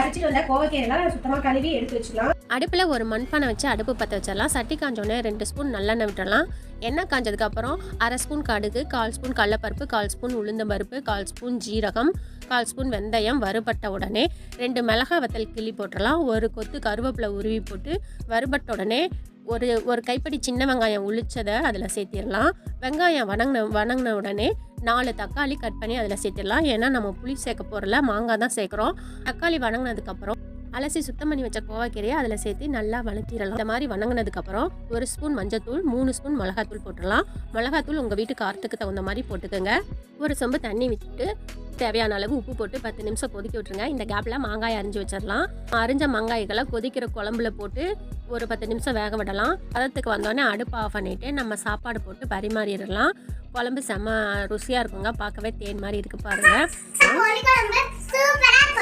அரைச்சிட்டு வந்த கோவக்கீரைலாம் சுத்தமாக கழுவி எடுத்து வச்சுக்கலாம். அடுப்பில் ஒரு மண்பானை வச்சு அடுப்பு பற்ற வச்சிடலாம். சட்டி காஞ்சோடனே ரெண்டு ஸ்பூன் நல்லெண்ணெய் விட்டுடலாம். எண்ணெய் காஞ்சதுக்கப்புறம் அரை ஸ்பூன் கடுகு கால் ஸ்பூன் கடலப்பருப்பு கால் ஸ்பூன் உளுந்த பருப்பு கால் ஸ்பூன் ஜீரகம் கால் ஸ்பூன் வெந்தயம் வறுபட்ட உடனே ரெண்டு மிளகாய் வத்தல் கிள்ளி போட்டுடலாம். ஒரு கொத்து கருவேப்பிலை உருவி போட்டு வறுபட்ட உடனே ஒரு ஒரு கைப்படி சின்ன வெங்காயம் உளிச்சதை அதில் சேர்த்திடலாம். வெங்காயம் வணங்கின வணங்கின உடனே நாலு தக்காளி கட் பண்ணி அதில் சேர்த்திடலாம். ஏன்னா நம்ம புளி சேர்க்க போகிறல மாங்காய் தான் சேர்க்குறோம். தக்காளி வணங்கினதுக்கப்புறம் அலசி சுத்தம் பண்ணி வச்ச கோவக்கீரையை அதில் சேர்த்து நல்லா வணக்கிடலாம். இந்த மாதிரி வணங்கினதுக்கப்புறம் ஒரு ஸ்பூன் மஞ்சத்தூள் மூணு ஸ்பூன் மிளகாத்தூள் போட்டுடலாம். மிளகாத்தூள் உங்கள் வீட்டு காரத்துக்கு தகுந்த மாதிரி போட்டுக்கோங்க. ஒரு சொம்பு தண்ணி விட்டுட்டு தேவையான அளவு உப்பு போட்டு பத்து நிமிஷம் கொதிக்க விட்டுருங்க. இந்த கேப்பில் மாங்காய் அரிஞ்சு வச்சிடலாம் அரிஞ்ச மாங்காய்களை கொதிக்கிற குழம்புல போட்டு ஒரு பத்து நிமிஷம் வேக விடலாம். பதத்துக்கு வந்தோடனே அடுப்பு ஆஃப் பண்ணிவிட்டு நம்ம சாப்பாடு போட்டு பரிமாறிடலாம். குழம்பு செம்ம ருசியாக இருக்குங்க. பார்க்கவே தேன் மாதிரி இருக்கு பாருங்கள்